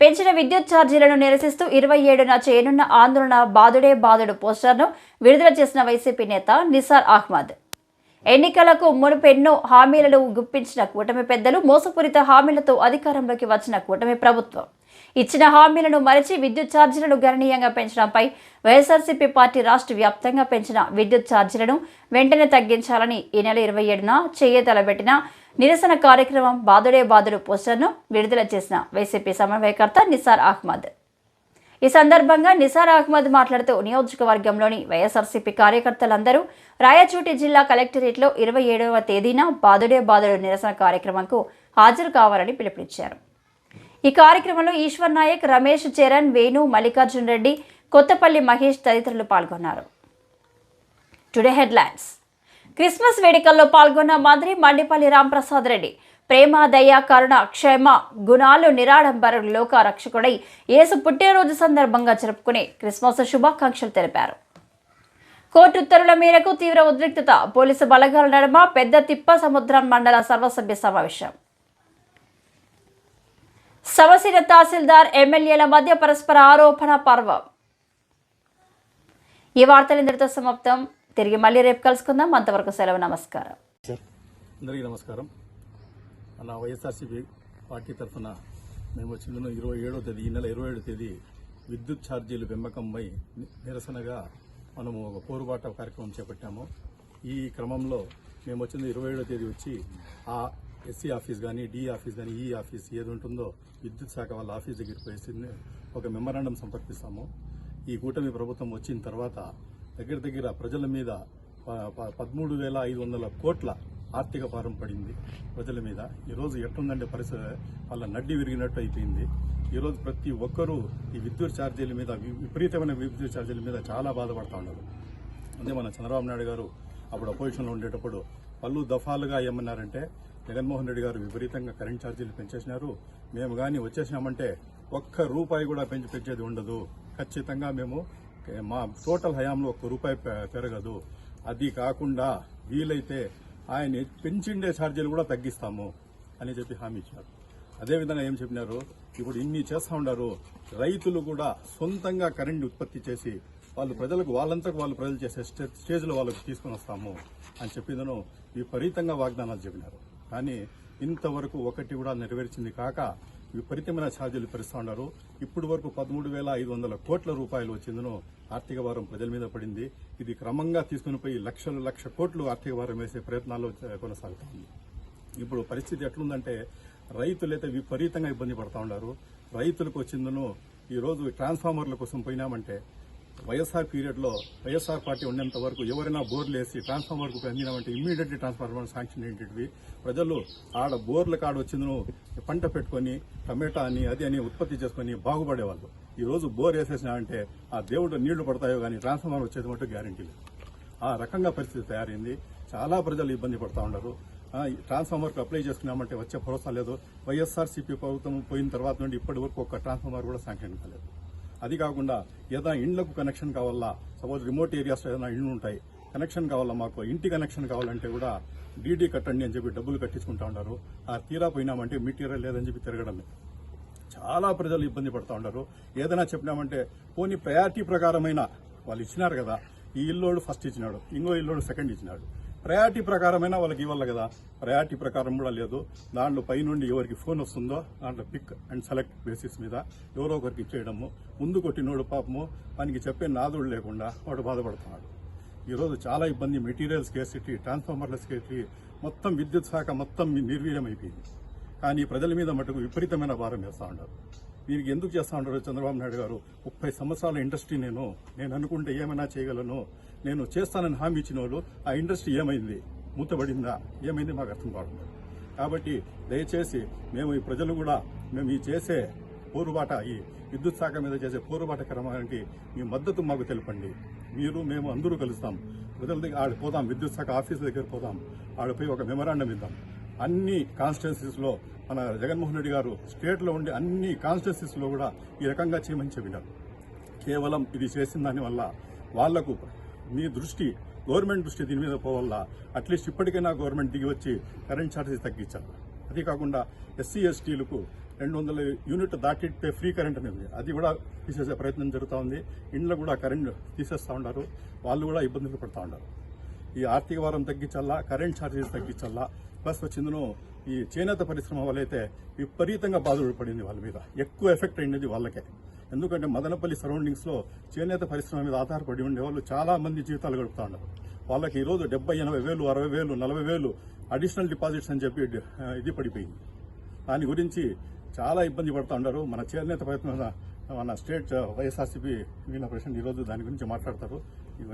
పెంచిన విద్యుత్ ఛార్జీలను నిరసిస్తూ ఇరవై ఏడున చేయనున్న ఆందోళన బాదుడే బాదుడు పోస్టర్ను విడుదల చేసిన వైసీపీ నేత నిసార్ అహ్మద్. ఎన్నికలకు మునుపెన్నో హామీలను గుప్పించిన కూటమి పెద్దలు మోసపూరిత హామీలతో అధికారంలోకి వచ్చిన కూటమి ప్రభుత్వం. ఇచ్చిన హామీలను మరచి విద్యుత్ ఛార్జీలను గణనీయంగా పెంచడంపై వైఎస్ఆర్సీపీ పార్టీ రాష్ట్ర వ్యాప్తంగా పెంచిన విద్యుత్ ఛార్జీలను వెంటనే తగ్గించాలని ఈ నెల ఇరవై ఏడున చేయతలబెట్టిన నిరసన కార్యక్రమం బాదుడే బాదుడు పోస్టర్ను విడుదల చేసిన వైసీపీ సమన్వయకర్త నిసార్ అహ్మద్. ఈ సందర్భంగా నిసార్ అహ్మద్ మాట్లాడుతూ నియోజకవర్గంలోని వైఎస్ఆర్సీపీ కార్యకర్తలందరూ రాయచోటి జిల్లా కలెక్టరేట్లో ఇరవై ఏడవ తేదీన బాదుడే బాదుడు నిరసన కార్యక్రమంకు హాజరు కావాలని పిలుపునిచ్చారు. ఈ కార్యక్రమంలో ఈశ్వర్ నాయక్ రమేష్ చరణ్ వేణు మల్లికార్జున్ రెడ్డి కొత్తపల్లి మహేష్ తదితరులు పాల్గొన్నారు. Today headlines. క్రిస్మస్ వేడుకల్లో పాల్గొన్న మంత్రి మండిపల్లి రాంప్రసాద్ రెడ్డి ప్రేమ దయ కరుణ క్షేమ గుణాలు నిరాడంబర లోక రక్షకుడై యేసు పుట్టినరోజు సందర్భంగా జరుపుకునే క్రిస్మస్ శుభాకాంక్షలు తెలిపారు. కోర్టు ఉత్తర్వుల మేరకు తీవ్ర ఉద్రిక్తత పోలీసు బలగాల నడుమ పెద్ద తిప్ప సముద్రం మండల సర్వసభ్య సమావేశం. సమశీల తహసీల్దార్ ఎమ్మెల్యేల మధ్య పరస్పర ఆరోపణ పర్వం. ఈ వార్తలు ఇంతటితో సమాప్తం. తిరిగి మళ్ళీ రేపు కలుసుకుందాం. అంతవరకు సెలవు నమస్కారం. అందరికీ నమస్కారం. నా వైఎస్ఆర్సీపీ పార్టీ తరఫున మేము వచ్చిన ఇరవై ఏడో తేదీ ఈ నెల ఇరవై ఏడో తేదీ విద్యుత్ ఛార్జీలు పెంపకంపై నిరసనగా మనము ఒక పోరుబాట కార్యక్రమం చేపట్టాము. ఈ క్రమంలో మేము వచ్చిన ఇరవై ఏడో తేదీ వచ్చి ఆ ఎస్సీ ఆఫీస్ కానీ డి ఆఫీస్ కానీ ఈ ఆఫీస్ ఏది ఉంటుందో విద్యుత్ శాఖ వాళ్ళ ఆఫీస్ దగ్గరికి వేసి ఒక మెమరాండం సమర్పిస్తాము. ఈ కూటమి ప్రభుత్వం వచ్చిన తర్వాత దగ్గర దగ్గర ప్రజల మీద ప- ప- పదమూడు వేల ఐదు వందల కోట్ల ఆర్థిక భారం పడింది ప్రజల మీద. ఈరోజు ఎట్లుందంటే పరిస్థితి వాళ్ళ నడ్డి విరిగినట్టు అయిపోయింది. ఈరోజు ప్రతి ఒక్కరూ ఈ విద్యుత్ ఛార్జీల మీద వి- విపరీతమైన విద్యుత్ ఛార్జీల మీద చాలా బాధపడతా ఉన్నారు. అదే మన చంద్రబాబు నాయుడు గారు అప్పుడు అపోజిషన్లో ఉండేటప్పుడు పలు దఫాలుగా ఏమన్నారంటే జగన్మోహన్ రెడ్డి గారు విపరీతంగా కరెంట్ ఛార్జీలు పెంచేసినారు. మేము కానీ వచ్చేసినామంటే ఒక్క రూపాయి కూడా పెంచి పెంచేది ఉండదు. ఖచ్చితంగా మేము మా టోటల్ హయాంలో ఒక్క రూపాయి పెరగదు. అది కాకుండా వీలైతే ఆయన పెంచిండే ఛార్జీలు కూడా తగ్గిస్తాము అని చెప్పి హామీ ఇచ్చారు. అదేవిధంగా ఏం చెప్పినారు? ఇప్పుడు ఇన్ని చేస్తా ఉన్నారు రైతులు కూడా సొంతంగా కరెంట్ ఉత్పత్తి చేసి వాళ్ళు ప్రజలకు వాళ్ళంతకు వాళ్ళు ప్రజలు చేసే స్టేజ్లో వాళ్ళకు తీసుకొని వస్తాము అని చెప్పిందను విపరీతంగా వాగ్దానాలు చెప్పినారు. కానీ ఇంతవరకు ఒకటి కూడా నెరవేర్చింది కాక విపరీతమైన ఛార్జీలు పెరుస్తా ఉన్నారు. ఇప్పుడు వరకు పదమూడు వేల ఐదు వందల కోట్ల రూపాయలు వచ్చిందను ఆర్థిక భారం ప్రజల మీద పడింది. ఇది క్రమంగా తీసుకుని పోయి లక్షలు లక్ష కోట్లు ఆర్థిక భారం వేసే ప్రయత్నాలు కొనసాగుతుంది. ఇప్పుడు పరిస్థితి ఎట్లుందంటే రైతులైతే విపరీతంగా ఇబ్బంది పడతా ఉన్నారు. రైతులకు వచ్చిందను ఈరోజు ట్రాన్స్ఫార్మర్ల కోసం పోయినామంటే వైఎస్ఆర్ పీరియడ్లో వైఎస్ఆర్ పార్టీ ఉన్నంత వరకు ఎవరైనా బోర్లు వేసి ట్రాన్స్ఫార్మర్కు అందినామంటే ఇమ్మీడియట్లీ ట్రాన్స్ఫార్మర్ శాంక్షన్ ఏంటివి ప్రజలు ఆడ బోర్ల కాడ వచ్చిందను పంట పెట్టుకొని టమాటా అని అది అని ఉత్పత్తి చేసుకొని బాగుపడేవాళ్ళు. ఈ రోజు బోర్ వేసేసినామంటే ఆ దేవుడు నీళ్ళు పడతాయో కానీ ట్రాన్స్ఫార్మర్ వచ్చేది మటు గ్యారంటీ లేదు. ఆ రకంగా పరిస్థితి తయారైంది. చాలా ప్రజలు ఇబ్బంది పడతా ఉండరు ఈ ట్రాన్స్ఫార్మర్కి అప్లై చేసుకున్నామంటే వచ్చే భరోసా లేదు. వైఎస్ఆర్ సిపి ప్రభుత్వం పోయిన తర్వాత నుండి ఇప్పటి వరకు ఒక ట్రాన్స్ఫార్మర్ కూడా శాంక్షన్ కాలేదు. అది కాకుండా ఏదైనా ఇండ్లకు కనెక్షన్ కావాలా? సపోజ్ రిమోట్ ఏరియాస్లో ఏదైనా ఇండ్లు ఉంటాయి. కనెక్షన్ కావాలా మాకు? ఇంటి కనెక్షన్ కావాలంటే కూడా డీడీ కట్టండి అని చెప్పి డబ్బులు కట్టించుకుంటా ఉన్నారు ఆ తీరా పోయినామంటే మెటీరియల్ లేదని చెప్పి తిరగడమే. చాలా ప్రజలు ఇబ్బంది పడుతూ ఉంటారు ఏదైనా చెప్పినామంటే పోనీ ప్రయారిటీ ప్రకారమైన వాళ్ళు ఇచ్చినారు కదా. ఈ ఇల్లోడు ఫస్ట్ ఇచ్చినాడు. ఇంకో ఇల్లోడు సెకండ్ ఇచ్చినాడు. ప్రయారిటీ ప్రకారమైన వాళ్ళకి ఇవ్వాలి కదా. ప్రయారిటీ ప్రకారం కూడా లేదు. దాంట్లో పైనుండి ఎవరికి ఫోన్ వస్తుందో దాంట్లో పిక్ అండ్ సెలెక్ట్ బేసిస్ మీద ఎవరో ఒకరికి ఇచ్చేయడము ముందు కొట్టినోడు పాపము పనికి చెప్పే నాదుడు లేకుండా వాడు బాధపడుతున్నాడు. ఈరోజు చాలా ఇబ్బంది మెటీరియల్స్ కేసిటీ ట్రాన్స్ఫార్మర్ల మొత్తం విద్యుత్ శాఖ మొత్తం నిర్వీర్యమైపోయింది. కానీ ప్రజల మీద మటుకు విపరీతమైన భారం వేస్తా ఉన్నారు. దీనికి ఎందుకు చేస్తా ఉంటారు చంద్రబాబు నాయుడు గారు? ముప్పై సంవత్సరాల ఇండస్ట్రీ నేను నేను అనుకుంటే ఏమైనా చేయగలను? నేను చేస్తానని హామీ ఇచ్చిన వాళ్ళు ఆ ఇండస్ట్రీ ఏమైంది? మూతబడిందా? ఏమైంది? మాకు అర్థం కావడం కాబట్టి దయచేసి మేము ఈ ప్రజలు కూడా మేము ఈ చేసే పోరుబాట ఈ విద్యుత్ శాఖ మీద చేసే పోరుబాట క్రమానికి మీ మద్దతు మాకు తెలపండి. మీరు మేము అందరూ కలుస్తాం. ప్రజల దగ్గర ఆడ పోదాం విద్యుత్ శాఖ ఆఫీస్ దగ్గర పోదాం. ఆడపోయి ఒక మెమరాండం ఇద్దాం. అన్ని కాన్స్టిట్యున్సీస్లో మన జగన్మోహన్ రెడ్డి గారు స్టేట్లో ఉండే అన్ని కాన్స్టిట్యున్సీస్లో కూడా ఈ రకంగా చేయమని చెప్పినారు. కేవలం ఇది చేసిన దానివల్ల వాళ్ళకు మీ దృష్టి గవర్నమెంట్ దృష్టి దీని మీద పోవల్ల అట్లీస్ట్ ఇప్పటికైనా గవర్నమెంట్ దిగి వచ్చి కరెంట్ ఛార్జెస్ తగ్గించాలి. అదే కాకుండా ఎస్సీ ఎస్టీలకు రెండు వందల యూనిట్ దాటితే ఫ్రీ కరెంట్ అనేది అది కూడా తీసేసే ప్రయత్నం జరుగుతూ ఉంది. ఇండ్లో కూడా కరెంట్ తీసేస్తూ ఉన్నారు. వాళ్ళు కూడా ఇబ్బందులు పడుతూ ఉన్నారు. ఈ ఆర్థిక వారం తగ్గించాలా కరెంట్ ఛార్జెస్ తగ్గించాలా? ప్లస్ వచ్చిందను ఈ చేనేత పరిశ్రమ వాళ్ళైతే విపరీతంగా బాధలు పడింది వాళ్ళ మీద. ఎక్కువ ఎఫెక్ట్ అయినది వాళ్ళకే. ఎందుకంటే మదనపల్లి సరౌండింగ్స్లో చేనేత పరిశ్రమ మీద ఆధారపడి ఉండే వాళ్ళు చాలా మంది జీవితాలు గడుపుతా ఉన్నారు. వాళ్ళకి ఈరోజు డెబ్బై ఎనభై వేలు అరవై వేలు నలభై వేలు అడిషనల్ డిపాజిట్స్ అని చెప్పి ఇది పడిపోయింది. దాని గురించి చాలా ఇబ్బంది పడుతూ ఉన్నారు. మన చేనేత ప్రయత్నం మన స్టేట్ వైఎస్ఆర్సీపీ వీళ్ళ ప్రెసిడెంట్ ఈరోజు దాని గురించి మాట్లాడతారు. ఈ